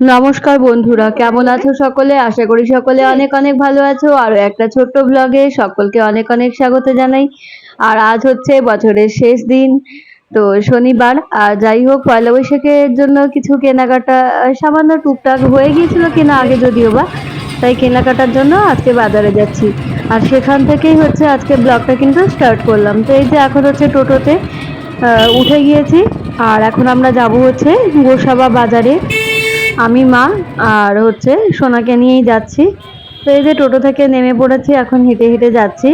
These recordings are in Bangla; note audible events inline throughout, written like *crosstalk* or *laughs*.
নমস্কার বন্ধুরা, কেমন আছো সকলে? আশা করি সকলে অনেক অনেক ভালো আছো। আর একটা ছোট্ট ব্লগে সকলকে অনেক অনেক স্বাগত জানাই। আর আজ হচ্ছে বছরের শেষ দিন, তো শনিবার। আর যাই হোক, পয়লা বৈশাখের জন্য কিছু কেনাকাটা, সামান্য টুকটাক হয়ে গিয়েছিল কেনা আগে যদিও বা, তাই কেনাকাটার জন্য আজকে বাজারে যাচ্ছি। আর সেখান থেকেই হচ্ছে আজকে ব্লগটা কিন্তু স্টার্ট করলাম। তো এই যে এখন হচ্ছে টোটোতে উঠে গিয়েছি। আর এখন আমরা যাব হচ্ছে গোসাবা বাজারে। আমি, মা, আর হচ্ছে সোনাকে নিয়েই যাচ্ছি। তো এই যে টোটো থেকে নেমে পড়েছি, এখন হেঁটে হেঁটে যাচ্ছি।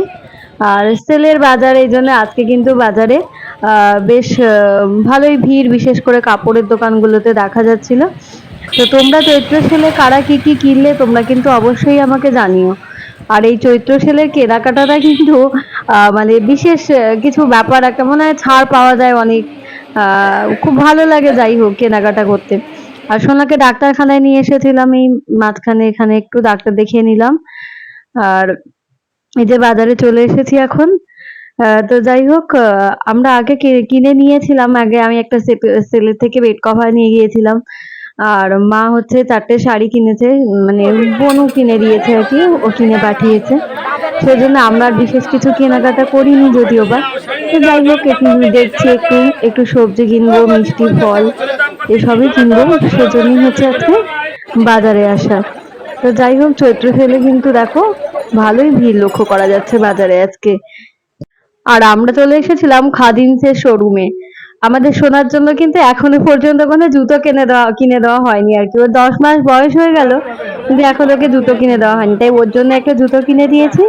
আর সেলের বাজার, এই জন্য আজকে কিন্তু বাজারে বেশ ভালোই ভিড়, বিশেষ করে কাপড়ের দোকানগুলোতে দেখা যাচ্ছিল। তো তোমরা চৈত্র সেলে কারা কি কি কিনলে, তোমরা কিন্তু অবশ্যই আমাকে জানিও। আর এই চৈত্র সেলের কেনাকাটাটা কিন্তু মানে বিশেষ কিছু ব্যাপার, একটা মনে হয় ছাড় পাওয়া যায় অনেক। খুব ভালো লাগে যাই হোক কেনাকাটা করতে। আর সোনাকে ডাক্তারখানায় নিয়ে এসেছিলাম, এই মাঝখানে এখানে একটু ডাক্তার দেখিয়ে নিলাম। আর এই যে বাজারে চলে এসেছি এখন। তো যাই হোক আমরা আগে কিনে নিয়েছিলাম, আগে আমি একটা সেলের থেকে বেড কভার নিয়ে গিয়েছিলাম। আর মা হচ্ছে চারটে শাড়ি কিনেছে মানে বোনও কিনে দিয়েছে আর কি, ও কিনে পাঠিয়েছে। সেজন্য আমরা বিশেষ কিছু কেনাকাটা করিনি যদিও বা। তো যাই হোক, একটু দেখছি, একটু একটু সবজি কিনবো, মিষ্টি ফল। এসবই কিনবো, সেজন্যই হচ্ছে আজকে বাজারে আসা। তো যাই হোক, চৈত্র সেলে কিন্তু দেখো, ভালোই ভিড় লক্ষ্য করা যাচ্ছে বাজারে আজকে। আর আমরা চলে এসেছিলাম খাদিমসের শোরুমে আমাদের শোনার জন্য কিন্তু এখনও পর্যন্ত কোনো জুতো কিনে দেওয়া কিনে দেওয়া হয়নি আর কি। ওর দশ মাস বয়স হয়ে গেল, কিন্তু এখন ওকে জুতো কিনে দেওয়া হয়নি। তাই ওর জন্য একটা জুতো কিনে দিয়েছি,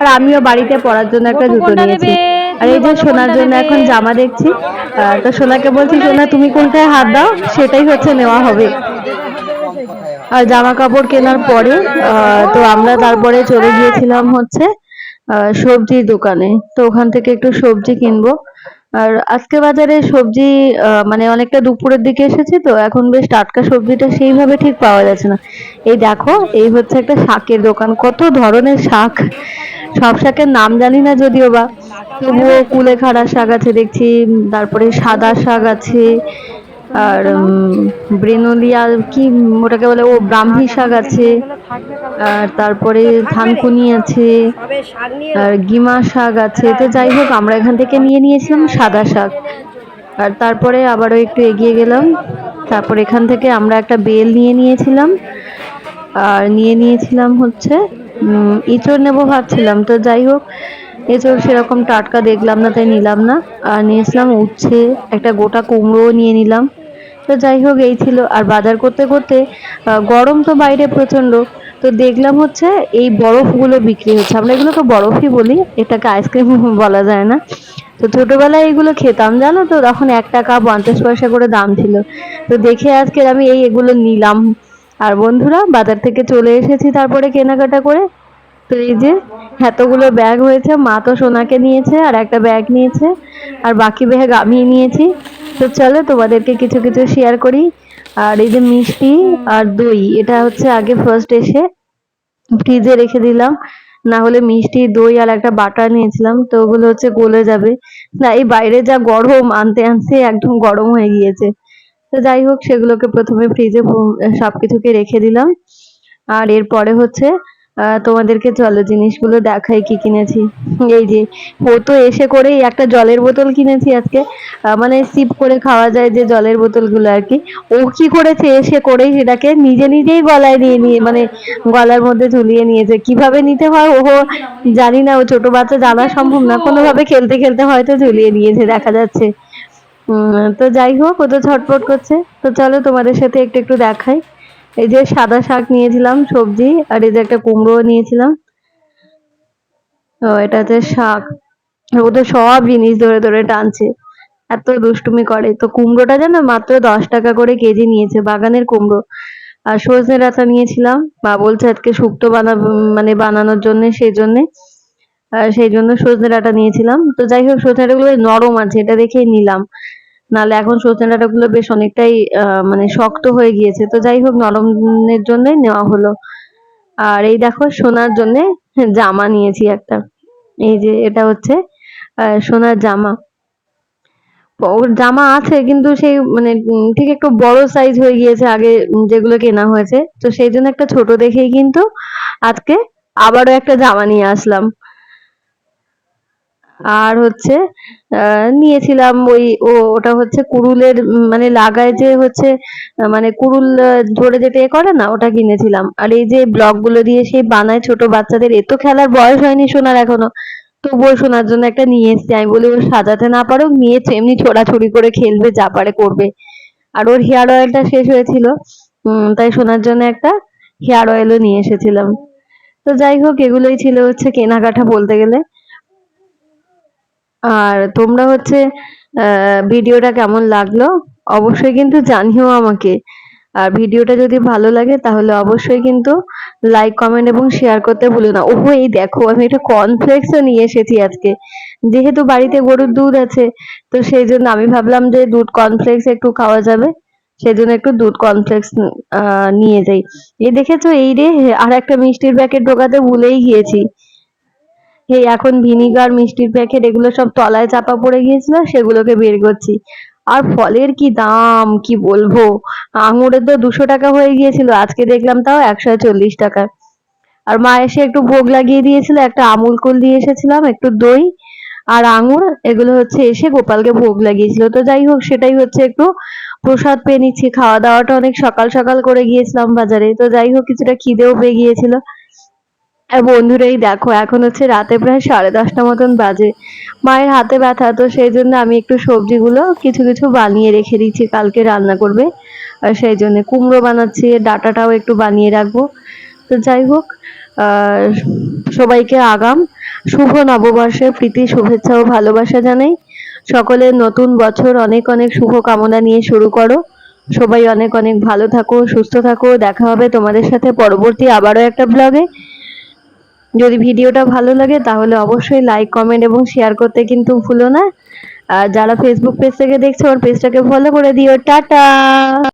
আর আমিও বাড়িতে পরার জন্য একটা জুতো নিয়েছি। আর এই যে সোনার জন্য এখন জামা দেখছি তো সোনাকে বলছি, সোনা, তুমি কোনটায় হাত দাও? সেটাই হচ্ছে নেওয়া হবে। আর জামা কাপড় কেনার পরে তো আমরা তারপরে চলে গিয়েছিলাম হচ্ছে সবজির দোকানে। তো ওখান থেকে একটু সবজি কিনবো। আর আজকে বাজারে সবজি মানে অনেকটা দুপুরের দিকে এসেছে তো, এখন বেশ টাটকা সবজিটা সেইভাবে ঠিক পাওয়া যাচ্ছে না। এই দেখো, এই হচ্ছে একটা শাকের দোকান। কত ধরনের শাক। সব শাকের নাম জানি না যদিও বা। তবুও কুলেখাড়া শাক আছে দেখছি তারপরে সাদা শাক আছে, আর ব্রেনোলিয়া, কি, ওটাকে বলে, ও ব্রাহ্মী শাক আছে, আর তারপরে থানকুনি আছে, আর গিমা শাক আছে, তো যাই হোক, আমরা এখান থেকে নিয়ে নিয়েছিলাম সাদা শাক। আর তারপরে আবারও একটু এগিয়ে গেলাম, তারপর এখান থেকে আমরা একটা বেল নিয়ে নিয়েছিলাম, আর নিয়ে নিয়েছিলাম হচ্ছে এঁচড় নেব ভাবছিলাম, তো যাই হোক এঁচড় সেরকম টাটকা দেখলাম না, তাই নিলাম না। আর নিয়েছিলাম উচ্ছে, একটা গোটা কুমড়োও নিয়ে নিলাম। তো যাই হোক, এই ছিল। আর বাজার করতে করতে গরম তো বাইরে প্রচণ্ড তো দেখলাম হচ্ছে এই বরফগুলো বিক্রি হচ্ছে। আমরা এগুলোকে বরফই বলি, এটাকে আইসক্রিম *laughs* বলা যায় না। তো ছোটোবেলায় এগুলো খেতাম, জানো তো? তখন এক টাকা পঞ্চাশ পয়সা করে দাম ছিল। তো দেখে আজকে আমি এই এগুলো নিলাম। আর বন্ধুরা, বাজার থেকে চলে এসেছি তারপরে কেনাকাটা করে। তো এই যে এতগুলো ব্যাগ হয়েছে, মা তো সোনাকে নিয়েছে আর একটা ব্যাগ নিয়েছে আর বাকি ব্যাগ আমি নিয়েছি। তো চলো তোমাদেরকে কিছু কিছু শেয়ার করি। আর এই যে মিষ্টি আর দই, এটা হচ্ছে আগে ফার্স্ট এসে ফ্রিজে রেখে দিলাম। না হলে মিষ্টি, দই আর একটা বাটার নিয়েছিলাম, তো ওগুলো হচ্ছে গলে যাবে। না, এই বাইরে যা গরম, আনতে আনতে একদম গরম হয়ে গিয়েছে। তো যাই হোক, সেগুলোকে প্রথমে ফ্রিজে সবকিছুকে রেখে দিলাম। আর এরপরে হচ্ছে তোমাদেরকে চলো জিনিসগুলো দেখাই কি কিনেছি। এই যে, ও তো এসে করেই একটা জলের বোতল কিনেছি আজকে। মানে সিপ করে খাওয়া যায় যে জলের বোতলগুলো আর কি। ও কি করেছে? এসে করেই সেটাকে নিজে নিজেই গলায় নিয়ে নিয়ে মানে গলার মধ্যে ঝুলিয়ে নিয়েছে। কীভাবে নিতে হয়? ও জানি না। ও ছোট বাচ্চা, জানা সম্ভব না। কোনোভাবে খেলতে খেলতে হয়তো ঝুলিয়ে নিয়েছে, দেখা যাচ্ছে। তো যাই হোক, ও তো ছটফট করছে। তো চলো তোমাদের সাথে একটু একটু দেখাই। এই যে সাদা শাক নিয়েছিলাম, সবজি, আর এই যে একটা কুমড়ো নিয়েছিলাম। তো এটা হচ্ছে শাক। ও তো সব জিনিস ধরে ধরে টানছে। এত দুষ্টুমি করে। তো কুমড়োটা যেন মাত্র দশ টাকা করে কেজি নিয়েছে, বাগানের কুমড়ো। আর সজনে ডাঁটা নিয়েছিলাম। বা বলছে আজকে শুক্তো বানাবো মানে বানানোর জন্য সেই জন্যে সেই জন্য সজনে ডাঁটা নিয়েছিলাম। তো যাই হোক সজনে ডাঁটাগুলো নরম আছে, এটা দেখেই নিলাম। নাহলে এখন সজনে ডাঁটাগুলো বেশ অনেকটাই মানে শক্ত হয়ে গিয়েছে। তো যাই হোক, নরমের জন্য নেওয়া হলো। আর এই দেখো, সোনার জন্য জামা নিয়েছি একটা। এই যে এটা হচ্ছে সোনার জামা। ওর জামা আছে, কিন্তু সেই মানে ঠিক একটু বড় সাইজ হয়ে গিয়েছে আগে যেগুলো কেনা হয়েছে। তো সেই জন্য একটা ছোট দেখেই কিন্তু আজকে আবারও একটা জামা নিয়ে আসলাম। আর হচ্ছে নিয়েছিলাম ওই, ও, ওটা হচ্ছে কুরুলের মানে লাগায় যে হচ্ছে মানে কুরুল ধরে যেটা এ করে না, ওটা কিনেছিলাম। আর এই যে ব্লকগুলো দিয়ে সেই বানায় ছোট বাচ্চাদের, এ তো খেলার বয়স হয়নি সোনার এখনও। তবুও শোনার জন্য একটা নিয়ে এসেছি। আমি বলি ও সাজাতে না পারো নিয়ে এমনি ছোড়াছুড়ি করে খেলবে, যা পারে করবে। আর ওর হেয়ার অয়েলটা শেষ হয়েছিল তাই শোনার জন্য একটা হেয়ার অয়েলও নিয়ে এসেছিলাম। তো যাই হোক, এগুলোই ছিল হচ্ছে কেনাকাটা বলতে গেলে। আর তোমরা হচ্ছে ভিডিওটা কেমন লাগল? অবশ্যই কিন্তু জানিও আমাকে। আর ভিডিওটা যদি ভালো লাগে, তাহলে অবশ্যই কিন্তু লাইক কমেন্ট এবং শেয়ার করতে ভুলো না। ওহো, এই দেখো, আমি একটা কর্নফ্লেক্সও নিয়ে এসেছি আজকে। যেহেতু বাড়িতে গরুর দুধ আছে, তো সেই জন্য আমি ভাবলাম যে দুধ কর্নফ্লেক্স একটু খাওয়া যাবে। সেই জন্য একটু দুধ কর্নফ্লেক্স নিয়ে যাই। এই দেখেছ, এই রে আর একটা মিষ্টির প্যাকেট ঢোকাতে ভুলেই গিয়েছি। এই এখন ভিনিগার, মিষ্টির প্যাকেট এগুলো সব তলায় চাপা পড়ে গিয়েছিল সেগুলোকে বের করছি। আর ফলের কি দাম, কি বলব? আঙুরের তো দুশো টাকা হয়ে গিয়েছিল, আজকে দেখলাম তাও একশো চল্লিশ টাকা। আর মা এসে একটু ভোগ লাগিয়ে দিয়েছিল, একটা আমুল কুল দিয়ে এসেছিলাম, একটু দই আর আঙুর, এগুলো হচ্ছে এসে গোপালকে ভোগ লাগিয়েছিল। তো যাই হোক, সেটাই হচ্ছে একটু প্রসাদ পেয়ে নিচ্ছি। খাওয়া দাওয়াটা অনেক সকাল সকাল করে গিয়েছিলাম বাজারে। তো যাই হোক, কিছুটা খিদেও পেয়ে গিয়েছিল। আর বন্ধুরাই দেখো, এখন হচ্ছে রাতে প্রায় সাড়ে দশটা মতন বাজে। মায়ের হাতে ব্যথা, তো সেই জন্য আমি একটু সবজিগুলো কিছু কিছু বানিয়ে রেখে দিচ্ছি, কালকে রান্না করবে। আর সেই জন্য কুমড়ো বানাচ্ছি, ডাটাটাও একটু বানিয়ে রাখব। তো যাই হোক সবাইকে আগাম, শুভ নববর্ষে প্রীতি, শুভেচ্ছা ও ভালোবাসা জানাই। সকলের নতুন বছর অনেক অনেক শুভ কামনা নিয়ে শুরু করো। সবাই অনেক অনেক ভালো থাকো, সুস্থ থাকো। দেখা হবে তোমাদের সাথে পরবর্তী আবারও একটা ব্লগে যদি ভিডিওটা ভালো লাগে, তাহলে অবশ্যই লাইক কমেন্ট এবং শেয়ার করতে কিন্তু ভুলো না। আর যারা ফেসবুক পেজ থেকে দেখছে, ওর পেজটাকে ফলো করে দিও। টাটা!